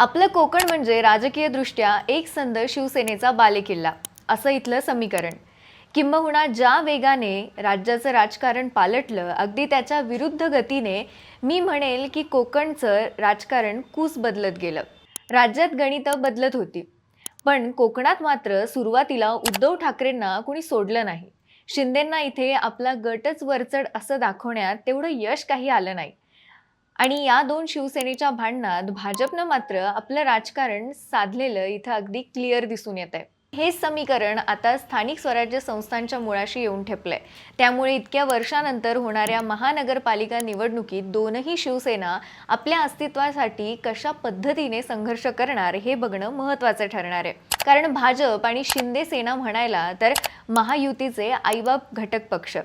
आपलं कोकण म्हणजे राजकीयदृष्ट्या एक संद शिवसेनेचा बालेकिल्ला असं इथलं समीकरण. किंबहुना ज्या वेगाने राज्याचं राजकारण पालटलं अगदी त्याच्या विरुद्ध गतीने मी म्हणेल की कोकणचं राजकारण कूस बदलत गेलं. राज्यात गणितं बदलत होती. पण कोकणात मात्र सुरुवातीला उद्धव ठाकरेंना कुणी सोडलं नाही. शिंदेंना इथे आपला गटच वरचढ असं दाखवण्यात तेवढं यश काही आलं नाही. आणि या दोन शिवसेनेच्या भांडणात भाजपनं मात्र आपलं राजकारण साधलेलं इथं अगदी क्लिअर दिसून येत आहे हे समीकरण आता स्थानिक स्वराज्य संस्थांच्या मुळाशी येऊन ठेपलंय. त्यामुळे इतक्या वर्षानंतर होणाऱ्या महानगरपालिका निवडणुकीत दोनही शिवसेना आपल्या अस्तित्वासाठी कशा पद्धतीने संघर्ष करणार हे बघणं महत्त्वाचं ठरणार आहे. कारण भाजप आणि शिंदे सेना म्हणायला तर महायुतीचे आईबाप घटक पक्ष.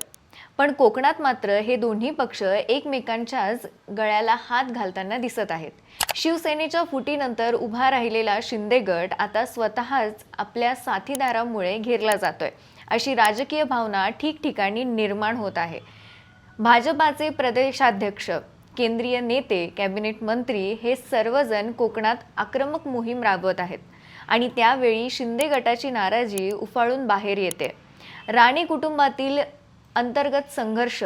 पण कोकणात मात्र हे दोन्ही पक्ष एकमेकांच्याच गळ्याला हात घालताना दिसत आहेत. शिवसेनेच्या फुटीनंतर उभा राहिलेला शिंदे गट आता स्वतःच आपल्या साथीदारामुळे घेरला जातोय. अशी राजकीय भावना ठिकठिकाणी निर्माण होत आहे. भाजपाचे प्रदेशाध्यक्ष केंद्रीय नेते कॅबिनेट मंत्री हे सर्वजण कोकणात आक्रमक मोहीम राबवत आहेत आणि त्यावेळी शिंदे गटाची नाराजी उफाळून बाहेर येते. राणे कुटुंबातील अंतर्गत संघर्ष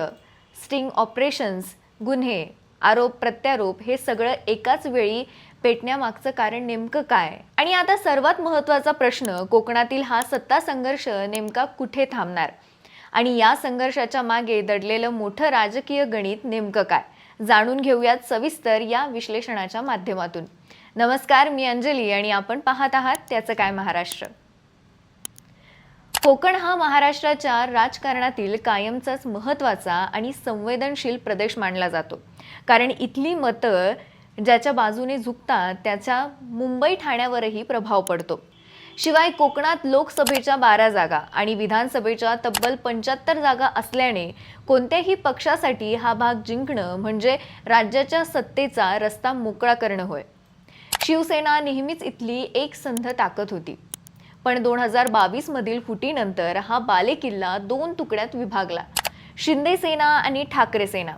स्टिंग ऑपरेशन्स गुन्हे आरोप प्रत्यारोप हे सगळं एकाच वेळी पेटण्यामागचं कारण नेमकं काय? आणि आता सर्वात महत्त्वाचा प्रश्न कोकणातील हा सत्ता संघर्ष नेमका कुठे थांबणार? आणि या संघर्षाच्या मागे दडलेलं मोठं राजकीय गणित नेमकं काय? जाणून घेऊयात सविस्तर या विश्लेषणाच्या माध्यमातून. नमस्कार मी अंजली आणि आपण पाहत आहात त्याचं काय महाराष्ट्र. कोकण हा महाराष्ट्राच्या राजकारणातील कायमचाच महत्त्वाचा आणि संवेदनशील प्रदेश मानला जातो. कारण इथली मतं ज्याच्या बाजूने झुकतात त्याचा मुंबई ठाण्यावरही प्रभाव पडतो. शिवाय कोकणात लोकसभेच्या बारा जागा आणि विधानसभेच्या तब्बल पंच्याहत्तर जागा असल्याने कोणत्याही पक्षासाठी हा भाग जिंकणं म्हणजे राज्याच्या सत्तेचा रस्ता मोकळा करणं होय. शिवसेना नेहमीच इथली एक संध ताकद होती. पण दोन हजार बावीस मधील फुटीनंतर हा बालेकिल्ला दोन तुकड्यात विभागला. शिंदे सेना आणि ठाकरे सेना.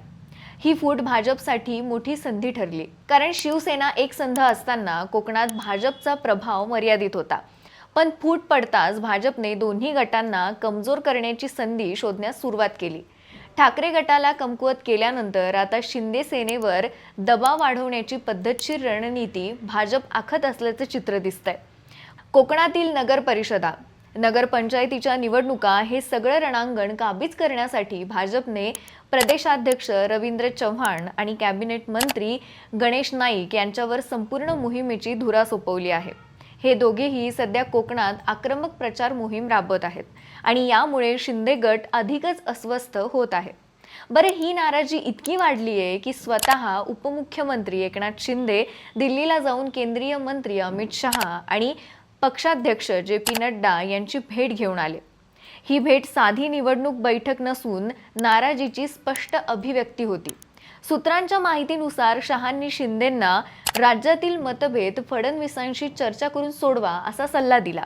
ही फूट भाजपसाठी मोठी संधी ठरली. कारण शिवसेना एक संध असताना कोकणात भाजपचा प्रभाव मर्यादित होता. पण फूट पडताच भाजपने दोन्ही गटांना कमजोर करण्याची संधी शोधण्यास सुरुवात केली. ठाकरे गटाला कमकुवत केल्यानंतर आता शिंदे सेनेवर दबाव वाढवण्याची पद्धतशीर रणनीती भाजप आखत असल्याचं चित्र दिसतंय. कोकणातील नगर परिषदा नगरपंचायतीच्या निवडणुका हे सगळं रणांगण काबीज करण्यासाठी भाजपने प्रदेशाध्यक्ष रवींद्र चव्हाण आणि कॅबिनेट मंत्री गणेश नाईक यांच्यावर संपूर्ण मोहिमेची धुरा सोपवली आहे. हे दोघेही सध्या कोकणात आक्रमक प्रचार मोहीम राबवत आहेत आणि यामुळे शिंदे गट अधिकच अस्वस्थ होत आहे. बरं ही नाराजी इतकी वाढली आहे की स्वतः उपमुख्यमंत्री एकनाथ शिंदे दिल्लीला जाऊन केंद्रीय मंत्री अमित शहा आणि पक्षाध्यक्ष जे पी नड्डा यांची भेट घेऊन आले. ही भेट साधी निवडणूक बैठक नसून नाराजीची स्पष्ट अभिव्यक्ती होती. सूत्रांच्या माहितीनुसार शहांनी शिंदेंना राज्यातील मतभेद फडणवीसांशी चर्चा करून सोडवा असा सल्ला दिला.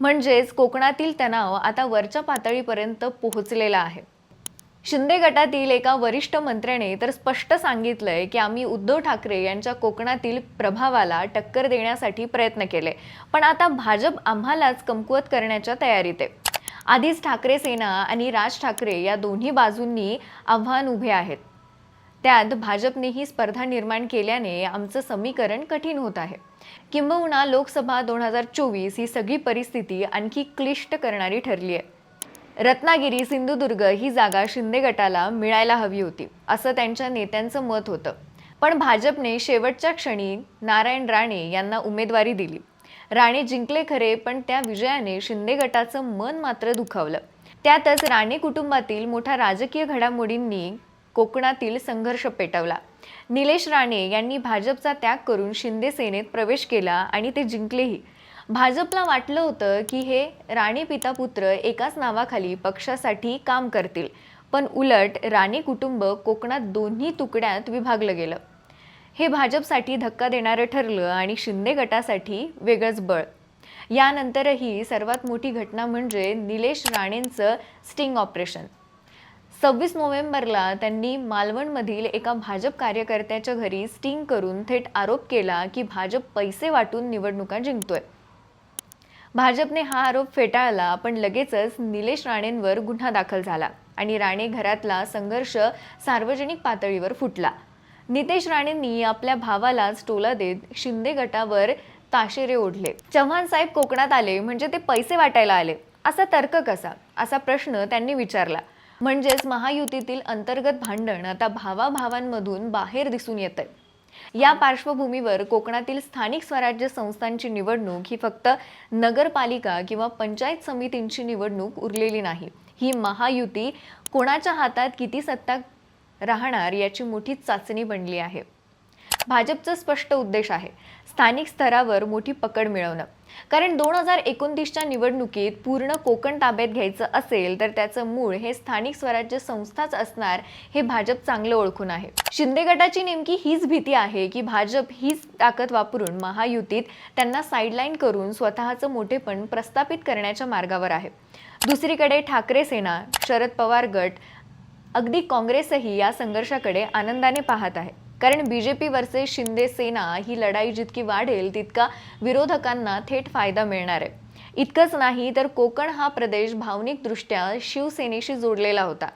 म्हणजेच कोकणातील तणाव आता वरच्या पातळीपर्यंत पोहोचलेला आहे. शिंदे गटातील एका वरिष्ठ मंत्र्याने तर स्पष्ट सांगितलंय की आम्ही उद्धव ठाकरे यांच्या कोकणातील प्रभावाला टक्कर देण्यासाठी प्रयत्न केले. पण आता भाजप आम्हालाच कमकुवत करण्याच्या तयारीत आहे. आधीच ठाकरे सेना आणि राज ठाकरे या दोन्ही बाजूंनी आव्हान उभे आहेत. त्यात भाजपने ही स्पर्धा निर्माण केल्याने आमचं समीकरण कठीण होत आहे. किंबहुना लोकसभा दोन हजार चोवीस ही सगळी परिस्थिती आणखी क्लिष्ट करणारी ठरली आहे रत्नागिरी सिंधुदुर्ग ही जागा शिंदे गटाला मिळायला हवी होती असं त्यांच्या नेत्यांचं मत होतं. पण भाजपने शेवटच्या क्षणी नारायण राणे यांना उमेदवारी दिली. राणे जिंकले खरे पण त्या विजयाने शिंदे गटाचं मन मात्र दुखावलं. त्यातच राणे कुटुंबातील मोठ्या राजकीय घडामोडींनी कोकणातील संघर्ष पेटवला. निलेश राणे यांनी भाजपचा त्याग करून शिंदे सेनेत प्रवेश केला आणि ते जिंकलेही. भाजपला वाटलं होतं की हे राणे पिता पुत्र एकाच नावाखाली पक्षासाठी काम करतील पण उलट राणे कुटुंब कोकणात दोन्ही तुकड्यात विभागलं गेलं. हे भाजपसाठी धक्का देणारं ठरलं आणि शिंदे गटासाठी वेगळंच बळ. यानंतरही सर्वात मोठी घटना म्हणजे निलेश राणेंचं स्टिंग ऑपरेशन सव्वीस नोव्हेंबरला त्यांनी मालवणमधील एका भाजप कार्यकर्त्याच्या घरी स्टिंग करून थेट आरोप केला की भाजप पैसे वाटून निवडणुका जिंकतोय. भाजपने हा आरोप फेटाळला पण लगेचच निलेश राणेंवर गुन्हा दाखल झाला आणि राणे घरातला संघर्ष सार्वजनिक पातळीवर फुटला. नितेश राणेंनी आपल्या भावालाच टोला देत शिंदे गटावर ताशेरे ओढले. चव्हाण साहेब कोकणात आले म्हणजे ते पैसे वाटायला आले. असा तर्क कसा? असा प्रश्न त्यांनी विचारला. म्हणजेच महायुतीतील अंतर्गत भांडण आता भावाभावांमधून बाहेर दिसून येतंय. या पार्श्वभूमीवर कोकणातील स्थानिक स्वराज्य संस्थांची निवडणूक ही फक्त नगरपालिका किंवा पंचायत समितींची निवडणूक उरलेली नाही. ही महायुती कोणाच्या हातात किती सत्ता राहणार याची मोठी चाचणी बनली आहे. भाजपचा स्पष्ट उद्देश आहे स्थानिक स्तरावर मोठी पकड मिळवणं. कारण दोन हजार एकोणतीसच्या निवडणुकीत पूर्ण कोकण ताब्यात घ्यायचं असेल तर त्याचं मूळ हे स्थानिक स्वराज्य संस्थाच असणार हे भाजप चांगलं ओळखून आहे. शिंदे गटाची नेमकी हीच भीती आहे की भाजप हीच ताकद वापरून महायुतीत त्यांना साईडलाईन करून स्वतःचं मोठेपण प्रस्थापित करण्याच्या मार्गावर आहे. दुसरीकडे ठाकरे सेना शरद पवार गट अगदी काँग्रेसही या संघर्षाकडे आनंदाने पाहत आहे. कारण बीजेपी वर्सेस शिंदे सेना ही लढाई जितकी वाढेल तितका विरोधकांना थेट फायदा मिळणार आहे. इतकंच नाही तर कोकण हा प्रदेश भावनिकदृष्ट्या शिवसेनेशी जोडलेला होता.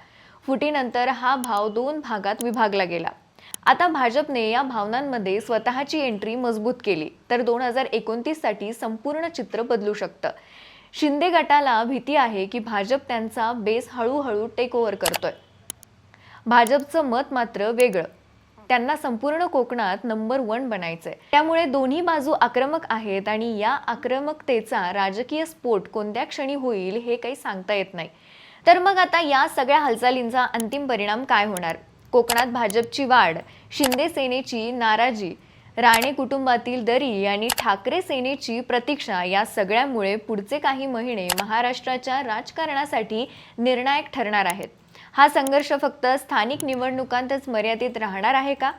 फुटीनंतर हा भाव दोन भागात विभागला गेला. आता भाजपने या भावनांमध्ये स्वतःची एंट्री मजबूत केली तर दोन हजार एकोणतीससाठी संपूर्ण चित्र बदलू शकतं. शिंदे गटाला भीती आहे की भाजप त्यांचा बेस हळूहळू टेक ओव्हर करतोय. भाजपचं मत मात्र वेगळं. त्यांना संपूर्ण कोकणात नंबर वन बनायचंय. त्यामुळे दोन्ही बाजू आक्रमक आहेत आणि या आक्रमकतेचा राजकीय स्फोट कोणत्या क्षणी होईल हे काही सांगता येत नाही. तर मग आता या सगळ्या हालचालींचा अंतिम परिणाम काय होणार? कोकणात भाजपची वाढ शिंदे सेनेची नाराजी राणे कुटुंबातील दरी आणि ठाकरे सेनेची प्रतीक्षा या सगळ्यामुळे पुढचे काही महिने महाराष्ट्राच्या राजकारणासाठी निर्णायक ठरणार आहेत. हा संघर्ष फक्त स्थानिक निवडणुकांतच मर्यादित राहणार आहे का?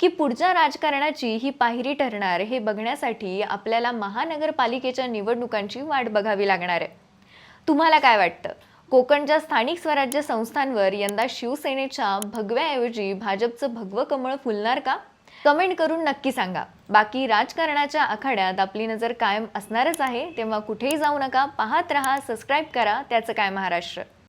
की पुढच्या राजकारणाची ही पायरी ठरणार हे बघण्यासाठी आपल्याला महानगरपालिकेच्या निवडणुकांची वाट बघावी लागणार आहे. तुम्हाला काय वाटतं? कोकणच्या स्थानिक स्वराज्य संस्थांवर यंदा शिवसेनेच्या भगव्याऐवजी भाजपचं भगवं कमळ फुलणार का? कमेंट करून नक्की सांगा. बाकी राजकारणाच्या आखाड्यात आपली नजर कायम असणारच आहे. तेव्हा कुठेही जाऊ नका. पाहत रहा सबस्क्राईब करा. त्याचं काय महाराष्ट्र?